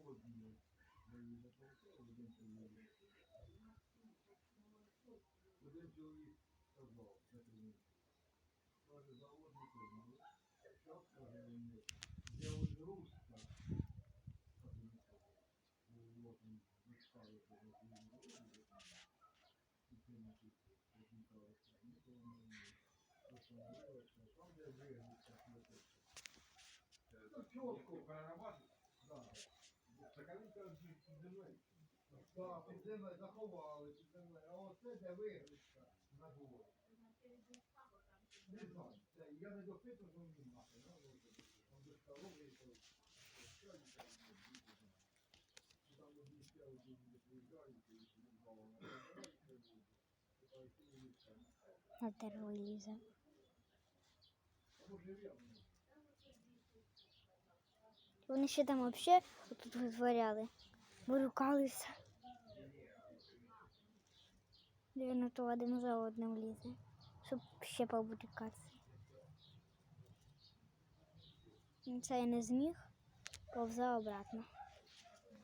заводні. Один чоловік. Сказав, мені. Каже, кожен. Що каже він? Я ось руска. Чітко. перерабатывать? Да. Так а він каже, що під землею. Так, під заховали, під. А оце де вигрузка на гору. Не знаю, я не допитував, що мені мати. Там до столової, то що їм там не Там одні ще одні не приїжджають, і не бавили. На дерево лізе. А може? Вони ще там взагалі тут витворяли. Вирукалися. Він то один за одним лізе. Щоб ще побутикатися. Це я не зміг, повза обратно.